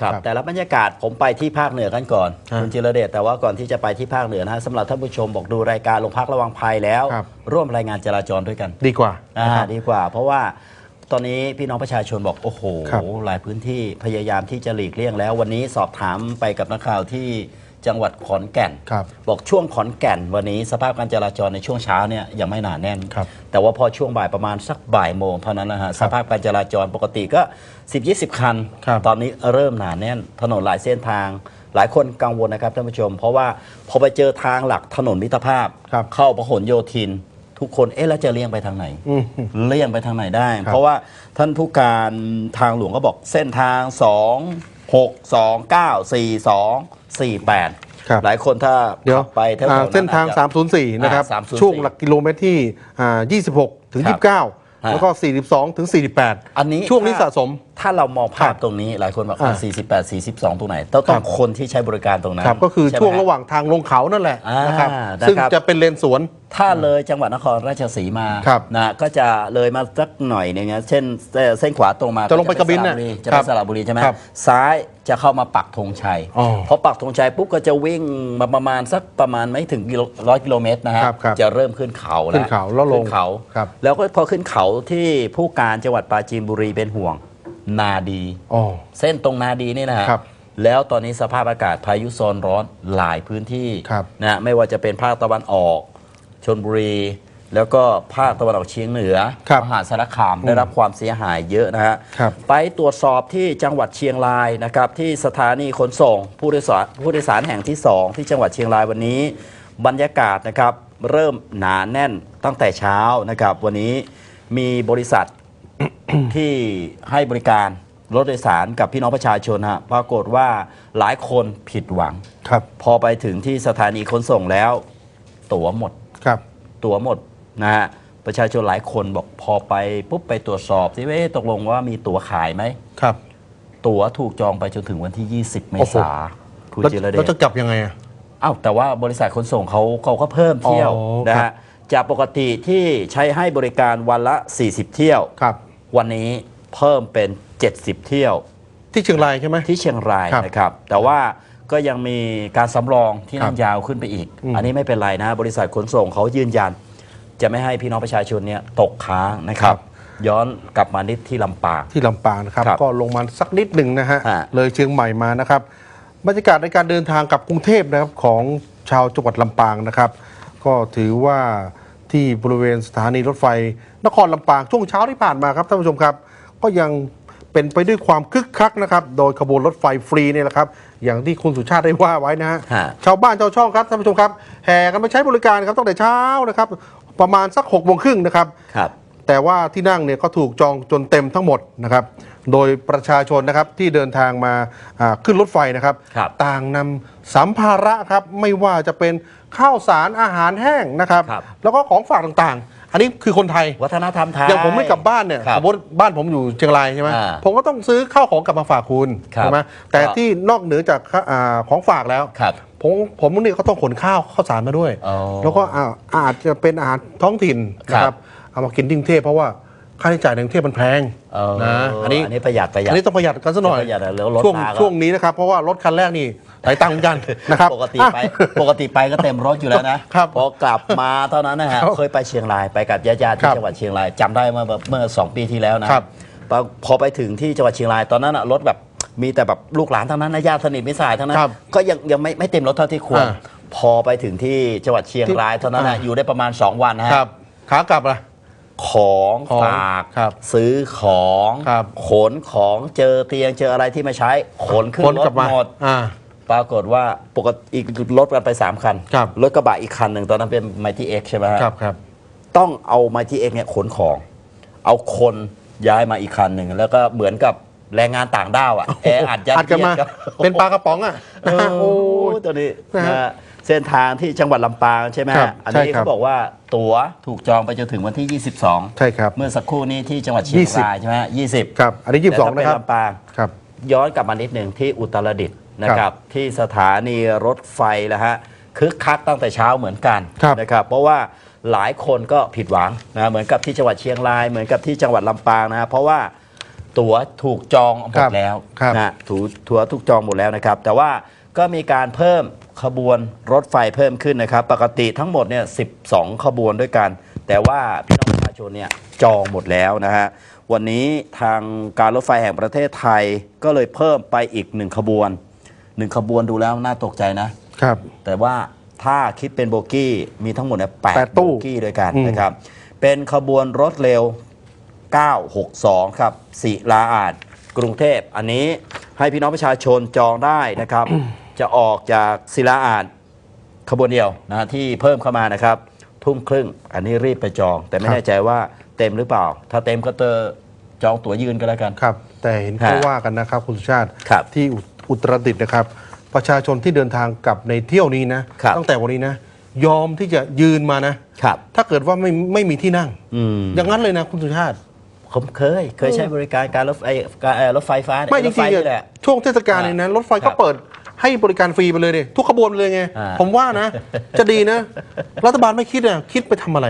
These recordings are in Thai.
ครับครับแต่ละบรรยากาศผมไปที่ภาคเหนือกันก่อนฮะคุณจิรเดชแต่ว่าก่อนที่จะไปที่ภาคเหนือนะฮะสำหรับท่านผู้ชมบอกดูรายการลงพักระวังภัยแล้ว ครับ ร่วมรายงานจราจรด้วยกันดีกว่าอ่านะครับ ดีกว่า เพราะว่าตอนนี้พี่น้องประชาชนบอกโอ้โห ครับ หลายพื้นที่พยายามที่จะหลีกเลี่ยงแล้ว วันนี้สอบถามไปกับนักข่าวที่ จังหวัดขอนแก่นครับบอกช่วงขอนแก่นวันนี้สภาพการจราจรในช่วงเช้าเนี่ยยังไม่หนาแน่น ครับแต่ว่าพอช่วงบ่ายประมาณสักบ่ายโมงเท่านั้นนะฮะสภาพการจราจรปกติก็ 10-20 คัน ครับตอนนี้เริ่มหนาแน่น ถนนหลายเส้นทาง หลายคนกังวลนะครับท่านผู้ชม เพราะว่าพอไปเจอทางหลักถนนมิตรภาพ ครับ เข้าพหลโยธิน ทุกคนเอ๊ะแล้วจะเลี่ยงไปทางไหน อืม เลี่ยงไปทางไหนได้ ครับเพราะว่าท่านผู้การทางหลวงก็บอกเส้นทาง2 6 2 9 4 2 4 8 ครับหลายคนถ้าเดี๋ยวขับไปแถวๆอ่านั้นเส้นทาง อจจะ 304 นะครับ อ่า304ช่วงหลักกิโลเมตรที่อ่า26 ถึง ครับ29 แล้วก็ 42 ถึง 48 อันนี้ช่วงนี้ถ้า สะสม ถ้าเรามองภาครัพบตรงนี้หลายคนบอกอ่า 48 42 ตรงไหน ต้องต้องคนที่ใช้บริการตรงนั้นครับก็คือใไหมช่วงฮระหว่างทางลงเขานั่นแหละอ่านนะครับนะครับซึ่งจะเป็นเลนสวน ถ้าเลยจังหวัดนครราชสีมาครับนะก็จะเลยมาสักหน่อยหนึงนะเช่นเอ่อเส้นขวาตรงมาจะลงไปกระบินสน่ะบุรีจะครัไปบสระบุรีใช่ไหมครับซ้ายจะเข้ามาปักธงชัยอ๋อพอปักธงชัยปุ๊บก็จะวิ่งมาประมาณสักประมาณไม่ถึงร้อยกิโลเมตรนะฮะครับครับจะเริ่มขึ้นเขาแล้วขึ้นเขาแล้วลงขึ้นเขาครับ แล้วก็พอขึ้นเขาที่ผู้การจังหวัดปราจีนบุรีเป็นห่วง นาดีอ๋อ เส้นตรงนาดีนี่นะฮะครับแล้วตอนนี้สภาพอากาศพายุโซนร้อนหลายพื้นที่ครับ นะฮะไม่ว่าจะเป็นภาคตะวันออกชนบุรี แล้วก็ภาคตะวันออกเฉียงเหนือครับมหาสารคามได้รับความเสียหายเยอะนะฮะครับไปตรวจสอบที่จังหวัดเชียงรายนะครับที่สถานีขนส่งผู้โดยสารผู้โดยสารแห่งที่ 2 ที่จังหวัดเชียงรายวันนี้ บรรยากาศนะครับเริ่มหนาแน่นตั้งแต่เช้านะครับวันนี้มีบริษัท ที่ให้บริการรถโดยสารกับพี่น้องประชาชนฮะปรากฏว่าหลายคนผิดหวัง ครับ พอไปถึงที่สถานีขนส่งแล้ว ตั๋วหมด ครับ ตั๋วหมดนะฮะประชาชนหลายคนบอกพอไปปุ๊บไปตรวจสอบที่ว่าเอ๊ะตกลงว่ามีตั๋วขายไหม ครับ ตั๋วถูกจองไปจนถึงวันที่ 20 เมโอ้โหษาคุณแล้วจิรเดแล้วชจะกลับยังไงอะ อ้าวแต่ว่าบริษัทขนส่งเขาเขาก็เพิ่มเที่ยวอ๋อนะครับฮะจากปกติที่ใช้ให้บริการวันละ 40 เที่ยว ครับ วันนี้เพิ่มเป็น 70 เที่ยวที่เชียงรายใช่ไหม ที่เชียงรายครับนะครับ แต่ว่าก็ยังมีการสำรองที่ครันั่บงยาวขึ้นไปอีก อืม อันนี้ไม่เป็นไรนะบริษัทขนส่งเขายืนยัน จะไม่ให้พี่น้องประชาชนเนี่ยตกค้างนะครับ ย้อนกลับมานิดที่ลำปาง ที่ลำปางนะครับ ครับก็ลงมาสักนิดหนึ่งนะฮะ ฮะ เลยเชียงใหม่มานะครับ บรรยากาศในการเดินทางกลับกรุงเทพนะครับของชาวจังหวัดลำปางนะครับ ก็ถือว่า ที่บริเวณสถานีรถไฟ นครลำปางช่วงเช้าที่ผ่านมาครับท่านผู้ชมครับ ก็ยังเป็นไปด้วยความคึกคักนะครับ โดยขบวนรถไฟฟรีเนี่ยแหละครับ อย่างที่คุณสุชาติได้ว่าไว้นะฮะฮะ ชาวบ้านชาวช่องครับท่านผู้ชมครับแห่กันไปใช้บริการครับตั้งแต่เช้านะครับ ประมาณสักหกโมงครึ่งนะครับ ครับ แต่ว่าที่นั่งเนี่ยก็ถูกจองจนเต็มทั้งหมดนะครับ โดยประชาชนนะครับที่เดินทางมาอ่าขึ้นรถไฟนะครับครับ ต่างนำสัมภาระครับไม่ว่าจะเป็นข้าวสารอาหารแห้งนะครับครับ แล้วก็ของฝากต่างๆ อันนี้คือคนไทย วัฒนธรรมไทย อย่างผมไม่กลับบ้านเนี่ยครัสบมมติบ้านผมอยู่เชียงรายใช่ไหมอ่าผมก็ต้องซื้อข้าวของกลับมาฝากคุณครับใช่ไหมแต่ก็ที่นอกเหนือจากข้าอ่าของฝากแล้วครับผมผมนี่ก็ต้องขนข้าวข้าวสารมาด้วยอ๋อแล้วก็อ่าอาจจะเป็นอาหารท้องถิ่นนะคครัรับบ เอามากินที่กรุงเทพเพราะว่าค่าใช้จ่ายในกรุงเทพมันแพงเออนะอันนี้อันนี้ประหยัดประหยัอัดนนี้ต้องประหยัดกันซะหน่อยประหยัดแล้วรถช่วงมาก็ ช่วงนี้นะครับเพราะว่ารถคันแรกนี่หลายตังค์เหมือนกันนะครับ ปกติอะไปปกติไปก็เต็มรถอยู่แล้วนะครับพอกลับมาเท่านั้นนะฮะครับเคยไปเชียงรายไปกับญาติๆครัที่บจังหวัดเชียงรายจำได้เมื่อแบบเมื่อสองปีที่แล้วนะครับพอพอไปถึงที่จังหวัดเชียงรายตอนนั้นอะรถแบบมีแต่แบบลูกหลานทั้งนั้นนะญาติสนิทมิตรสหายทั้งนั้นครับก็ยังยังไม่ไม่เต็มรถเท่าที่ควร อ่าพอไปถึงที่จังหวัดเชียงรายเท่านั้นนะอ่าอยู่ได้ประมาณ 2 วันนะฮะ ครับขากลับล่ะ ของของฝากครับซื้อของครับขนของเจอเตียงเจออะไรที่ไม่ใช้ขนขึ้นคนรกถลับมาหมด อ่า ปรากฏว่าปกติอีกรถกันไป 3 คันครับ รถกระบะอีกคันหนึ่งตอนนั้นเป็นไมที่เอ็กใช่ไหมฮะครับครับ ต้องเอาไมที่เอ็กเนี่ยขนของ เอาคนย้ายมาอีกคันหนึ่งแล้วก็เหมือนกับแรงงานต่างด้าวอะแออัดยัดอัดกันมาเยียดเป็นปลากระป๋องอะเออโอ้ตัวนี้นะฮะนะฮะ เส้นทางที่จังหวัดลำปางใช่ไหมครัฮะบอันนี้ใช่ครับ เขาบอกว่าตั๋วถูกจองไปจนถึงวันที่ 22 ใช่ครับ เมื่อสักครู่นี้ที่จังหวัดเชียง20 รายใช่ไหมฮะ20ครับ อันนี้ยี่สิบสองแต่นะคถ้ารับเป็นลำปาง ครับ ย้อนกลับมานิดหนึ่งที่อุตรดิตถ์นะครับที่สถานีรถไฟแล้วฮะคึกคักตั้งแต่เช้าเหมือนกันครับนะครับเพราะว่าหลายคนก็ผิดหวังนะเหมือนกับที่จังหวัดเชียงราย เหมือนกับที่จังหวัดลำปางนะฮะเพราะว่าตั๋วถูกจองหมครัดบแล้วครับ นะถูตั๋วถูกจองหมดแล้วนะครับ แต่ว่าก็มีการเพิ่ม ขบวนรถไฟเพิ่มขึ้นนะครับ ปกติทั้งหมดเนี่ย12 ขบวนด้วยกัน แต่ว่าพี่น้องประชาชนเนี่ยจองหมดแล้วนะฮะวันนี้ทางการรถไฟแห่งประเทศไทยก็เลยเพิ่มไปอีกหนึ่งขบวนหนึ่งขบวนดูแล้วน่าตกใจนะครับ แต่ว่าถ้าคิดเป็นโบกี้มีทั้งหมดเนี่ยแปดแปดตู้โบกี้ด้วยกันอืมนะครับ เป็นขบวนรถเร็ว 962 ครับศิลาอาดกรุงเทพ อันนี้ให้พี่น้องประชาชนจองได้นะครับ จะออกจากศิลาอาดขบวนเดียวนะที่เพิ่มเข้ามานะครับ ทุ่มครึ่ง อันนี้รีบไปจอง แต่ไม่แน่ใจว่าเต็มหรือเปล่า ถ้าเต็มก็เตอจองตั๋วยืนกันแล้วกัน ครับ แต่เห็นเขาฮะว่ากันนะครับ คุณสุชาติครับที่อุอุตรดิตถ์นะครับ ประชาชนที่เดินทางกลับในเที่ยวนี้นะครับตั้งแต่วันนี้นะ ยอมที่จะยืนมานะครับถ้าเกิดว่าไม่ไม่มีที่นั่งอืมอย่างนั้นเลยนะคุณสุชาติผมเคย เคยใช้บริการการรถไฟการเอ่อรถไฟฟ้าเนี่ยไม่จรถไฟริงๆนี่เนี่ยแหละช่วงเทศกาลเนี่ยนะรถไฟครัก็บเปิด ให้บริการฟรีไปเลยดิทุกขบวนเลยไง อ่า ผมว่านะ จะดีนะ รัฐบาลไม่คิดอะคิดไปทำอะไร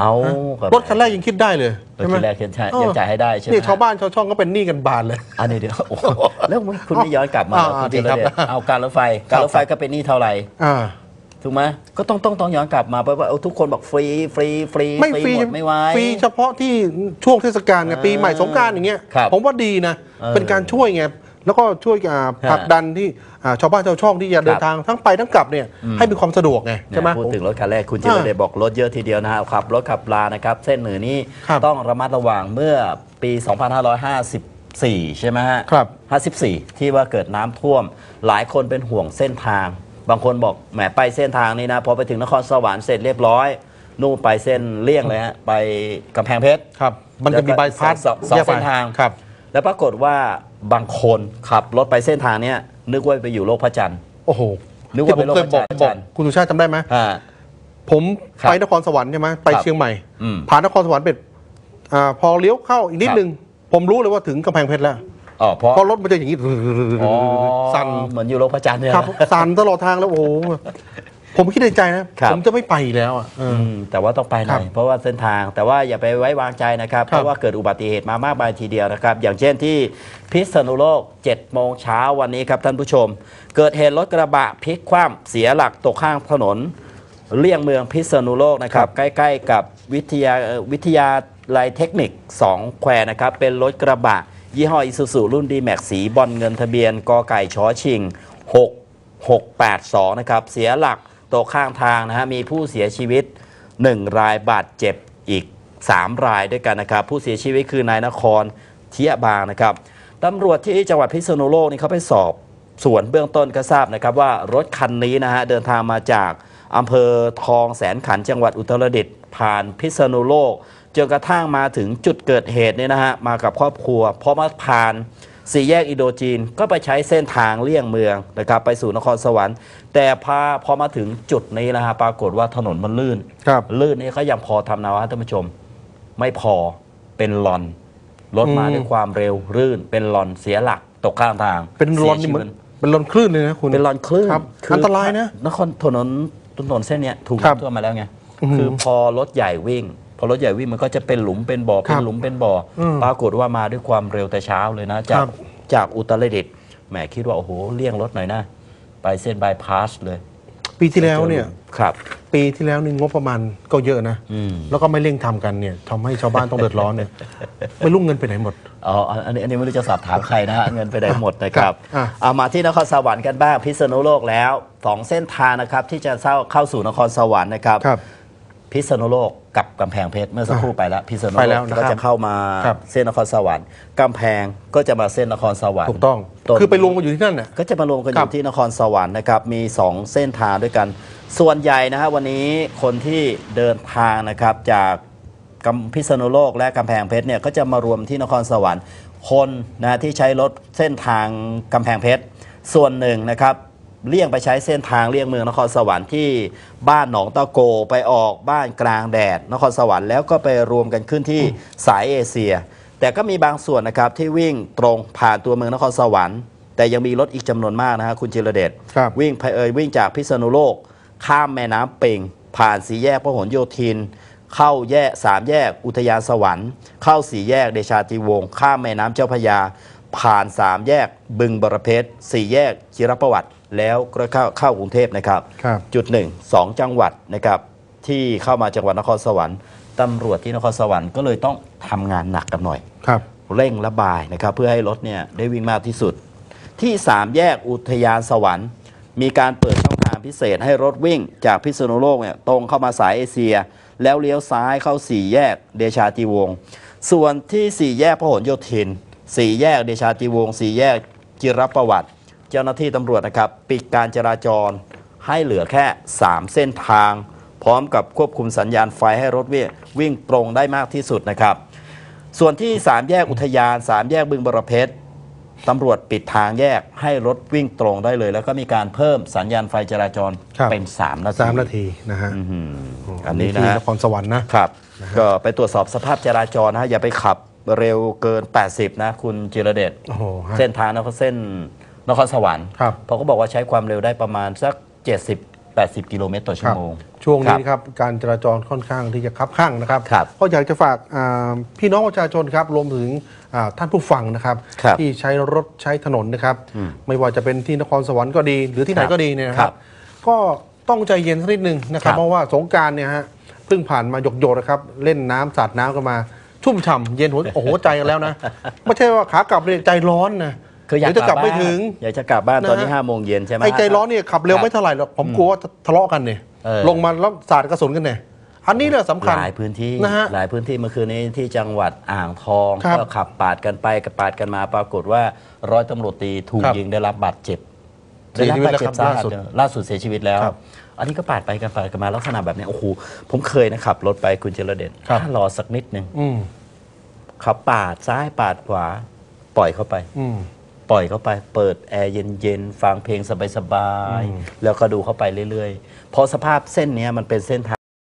เอาฮะก็รถคันแรกยังคิดได้เลยรถคันแรกยังจ่ายเออยังจ่ายให้ได้ใช่ไหมนี่ชาวบ้านชาวช่องก็เป็นหนี้กันบานเลย อันนี้เดี๋ยวโอ้โหแล้วคุณไม่ย้อนกลับมาอ่าคุณจิรโอเคครับเดชเอาการรถไฟ การรถไฟก็เป็นหนี้เท่าไหร่ อ่า ถูกไหมก็ต้องต้องต้องย้อนกลับมาเพราะว่าเอาทุกคนบอกฟรีฟรีฟรีไม่ฟรีหมดไม่ไหว ฟรีเฉพาะที่ช่วงเทศกาลไงอ่าปีใหม่สงกรารอย่างเงี้ย ครับผมว่าดีนะ เออ เป็นการช่วยไง แล้วก็ช่วยอ่าผลักดันที่อ่าชาวบ้านชาวช่องที่จะเดินทางทั้งไปทั้งกลับเนี่ยให้มีความสะดวกไงเนี่ยใช่ไหม พูดถึงรถคันแรกคุณจิรเดชบอกรถเยอะทีเดียวนะครับขับรถขับลานะครับ เส้นเหนือนี้ครับต้องระมัดระวังเมื่อปี 2554 ใช่ไหมฮะครับ 54 ที่ว่าเกิดน้ำท่วม หลายคนเป็นห่วงเส้นทาง บางคนบอกแหมไปเส้นทางนี้นะพอไปถึงนครสวรรค์เสร็จเรียบร้อยนู่นไปเส้นเลี่ยงเลยฮะไปกำแพงเพชร ครับ มันจะมีแล้วก็บายพาสสองสองแยกไปเส้นทาง ครับ แล้วปรากฏว่า บางคนขับรถไปเส้นทางเนี้ยนึกว่าไปอยู่โลกพระจันทร์ โอ้โหนึกว่าที่ผมเคยบอกเป็นโรคประบอจำกคุณสุชาติจำได้ไหมอ่า ผมครับไปนครสวรรค์ใช่ไหมไปครับเชียงใหม่ อืมผ่านนครสวรรค์เป็ดอ่าพอเลี้ยวเข้าอีกนิดครับ นึง ผมรู้เลยว่าถึงกำแพงเพชรแล้วอ๋อเพราะเพราะรถมันจะอย่างนี้อ๋อสั่นเหมือนอยู่โลกพระจันทร์เนี่ยครับสั่นตลอดทางแล้วโอ้โห ผมคิดในใจนะ ครับ ผมจะไม่ไปอีกแล้วอะเออ อืมแต่ว่าต้องไปหน่อยครับเพราะว่าเส้นทางแต่ว่าอย่าไปไว้วางใจนะครับ ครับเพราะว่าเกิดอุบัติเหตุมามากมายทีเดียวนะครับ อย่างเช่นที่พิษณุโลก7โมงเช้าวันนี้ครับท่านผู้ชม เกิดเหตุรถกระบะพลิกคว่ำเสียหลักตกข้างถนน เลี่ยงเมืองพิษณุโลกนะครับ ใกล้ ๆ กับวิทยาเอ่อวิทยาลัยเทคนิค 2 แควนะครับ เป็นรถกระบะ ยี่ห้ออิซูซูรุ่นดีแม็กสีบอลเงินทะเบียนกอไก่ชอชิง 6682 นะครับ เสียหลัก ตกข้างทางนะฮะมีผู้เสียชีวิต 1 รายบาดเจ็บอีก 3 รายด้วยกันนะครับ ผู้เสียชีวิตคือนายนครเทียบางนะครับตำรวจที่จังหวัดพิษณุโลกนี่เขาไปสอบสวนเบื้องต้นก็ทราบนะครับว่ารถคันนี้นะฮะเดินทางมาจากอำเภอทองแสนขันจังหวัดอุตรดิตถ์ผ่านพิษณุโลกจนกระทั่งมาถึงจุดเกิดเหตุเนี่ยนะฮะมากับครอบครัวพอมาผ่าน สี่แยกอินโดจีนก็ไปใช้เส้นทางเลี่ยงเมืองนะครับไปสู่นครสวรรค์ แต่พาพอมาถึงจุดนี้นะฮะปรากฏว่าถนนมันลื่น ครับ ลื่นนี่เขายังพอทำนะวะท่านผู้ชม ไม่พอเป็นลอนรถมาอืมด้วยความเร็วรื่น เป็นลอนเสียหลักตกข้างทางเป็นรอนสีนี่ยเหมืชีอนวิตเป็นรอนคลื่นเลยนะคุณ เป็นลอนคลื่นครับคือันตรายนะ นครถนนถนนเส้นเนี้ยถูกครับ น้ำท่วมมาแล้วไงอือหือคือพอรถใหญ่วิ่งพ อรถใหญ่วิ่งมันก็จะเป็นหลุมเป็นบ่อคเป็รันบหลุมเป็นบ่ออมปรากฏว่ามาด้วยความเร็วแต่เช้าเลยนะ จากครับจากอุตรดิตถ์แหมคิดว่าโอ้โหเลี่ยงรถหน่อยนะ ไปเส้นบายพาสเลย ปีที่แล้วเนี่ยครับ ปีที่แล้วนี่งบประมาณก็เยอะนะ อืม แล้วก็ไม่เร่งทำกันเนี่ยทำให้ชาวบ้านต้องเดือดร้อนเนี่ย ไม่รู้เงินไปไหนหมด อ๋ออันนี้อันนี้ไม่รู้จะสอบถามใครนะฮะ เงินไปไหนหมดนะครับอะ เอามาที่นครสวรรค์กันบ้างพิษณุโลกแล้วสองเส้นทางนะครับที่จะเข้าเข้าสู่นครสวรรค์นะครับครับพิษณุโลก กับกำแพงเพชรเมื่อสักครู่ไปแล้วพิษณุไปโลแล้วกนะครับก็จะเข้ามาครับ เส้นนครสวรรค์กำแพงก็จะมาเส้นนครสวรรค์ ถูกต้อง ต้น คือไปรวมกันอยู่ที่นั่นน่ะ ก็จะมารวมกันอครัยู่บที่นครสวรรค์นะครับ มี 2 เส้นทางด้วยกัน ส่วนใหญ่นะฮะวันนี้คนที่เดินทางนะครับจากกำพิษณุโลกและกำแพงเพชรเนี่ยก็จะมารวมที่นครสวรรค์ คนนะที่ใช้รถเส้นทางกำแพงเพชร ส่วนหนึ่งนะครับ เลี่ยงไปใช้เส้นทางเลี่ยงเมืองนครสวรรค์ที่บ้านหนองตะโกไปออกบ้านกลางแดดนครสวรรค์แล้วก็ไปรวมกันขึ้นที่สายเอเชีย แต่ก็มีบางส่วนนะครับที่วิ่งตรงผ่านตัวเมืองนครสวรรค์ แต่ยังมีรถอีกจำนวนมากนะฮะคุณจิรเดชครับวิ่งไปเอยวิ่งจากพิษณุโลก ข้ามแม่น้ำเป่งผ่านสีแยกพหลโยธิน เข้าแยกสามแยกอุทยานสวรรค์ เข้าสี่แยกเดชาติวงศ์ข้ามแม่น้ำเจ้าพระยาผ่านสามแยกบึงบรเพชรสี่แยกจิรประวัติ แล้วก็เข้าเข้ากรุงเทพนะครับ ครับ จุดหนึ่งสองจังหวัดนะครับ ที่เข้ามาจังหวัดนครสวรรค์ตำรวจที่นครสวรรค์ก็เลยต้องทำงานหนักกันหน่อย ครับ เร่งระบายนะครับ เพื่อให้รถเนี่ยได้วิ่งมากที่สุด ที่3แยกอุทยานสวรรค์ มีการเปิดช่องทางพิเศษให้รถวิ่งจากพิษณุโลกเนี่ยตรงเข้ามาสายเอเชีย แล้วเลี้ยวซ้ายเข้า4แยกเดชาติวงศ์ส่วนที่4แยกพหลโยธิน4แยกเดชาติวงศ์4แยกจิรประวัติ เจ้าหน้าที่ตำรวจนะครับ ปิดการจราจรให้เหลือแค่ 3 เส้นทาง พร้อมกับควบคุมสัญญาณไฟให้รถวิ่งวิ่งตรงได้มากที่สุดนะครับ ส่วนที่ 3 แยกอุทยาน 3 แยกบึงบรเพชรตำรวจปิดทางแยกให้รถวิ่งตรงได้เลย แล้วก็มีการเพิ่มสัญญาณไฟจราจรครับ เป็น 3 นาทีสามนาทีนะฮะอื้อหืออันนี้นะที่ฮะ นครสวรรค์นะ ครับ ก็ไปตรวจสอบสภาพจราจรนะฮะอย่าไปขับเร็วเกิน 80 นะ คุณจิรเดชโอ้โหฮะ เส้นทางนครเส้น นครสวรรค์ครับเพราะเขาบอกว่าใช้ความเร็วได้ประมาณสัก 70 80 กิโลเมตรต่อชั่ควรับโมง ช่วงนี้ครับครับการจราจรค่อนข้างที่จะคับข้างนะครับ ครับก็อยากจะฝากอ่าพี่น้องประชาชนครับรวมถึงอ่าท่านผู้ฟังนะครับ ครับที่ใช้รถใช้ถนนนะครับอืมไม่ว่าจะเป็นที่นครสวรรค์ก็ดี หรือที่ไหนครับก็ดีเนี่ยนะคครัรับบก็ต้องใจเย็นสักนิดนึงนะครับครับเพราะว่าสงกรารเนี่ยฮะเพิ่งผ่านมาหยกโยกๆนะครับ เล่นน้ำสาดน้ำกันมาชุ่มฉ่ำเย็นหัวโอ้โหใจกันแล้วนะ ไม่ใช่ว่าขากลับเลยใจร้อนนะ คืออยากเดี๋ยวจะกลับไม่บ้านถึง อยากจะกลับบ้านตอนนี้นะฮะห้าโมงเย็นใช่ไหม ไอ้ใจร้อนเนี่ยขับเร็วครับไม่เท่าไหร่หรอกผมกลัวว่าจะทะเลาะกันเนี่ยเออ ลงมาแล้วสาดกระสุนกันเนี่ยอันนี้แหละสำคัญ หลายพื้นที่นะฮะหลายพื้นที่เมื่อคืนนี้ที่จังหวัดอ่างทองครับก็ขับปาดกันไปกับปาดกันมาปรากฏว่าร้อยตำรวจตีถูกครับยิงได้รับบาดเจ็บเสียชีวิตแล้วได้ครับสาล่าหัสสุดล่าสุดเสียชีวิตแล้ว ครับ อันนี้ก็ปาดไปกันปาดกันมาลักษณะแบบนี้โอ้โหผมเคยนะขับรถไปคุณเจรเดชครับ ถ้ารอสักนิดนึงอืมขับปาดซ้ายปาดขวาปล่อยเข้าไป อืม ปล่อยเข้าไปเปิดแอร์เย็นๆฟังเพลงสบายอืมๆแล้วก็ดูเข้าไปเรื่อยๆเพราะสภาพเส้นเนี้ยมันเป็นเส้นทาง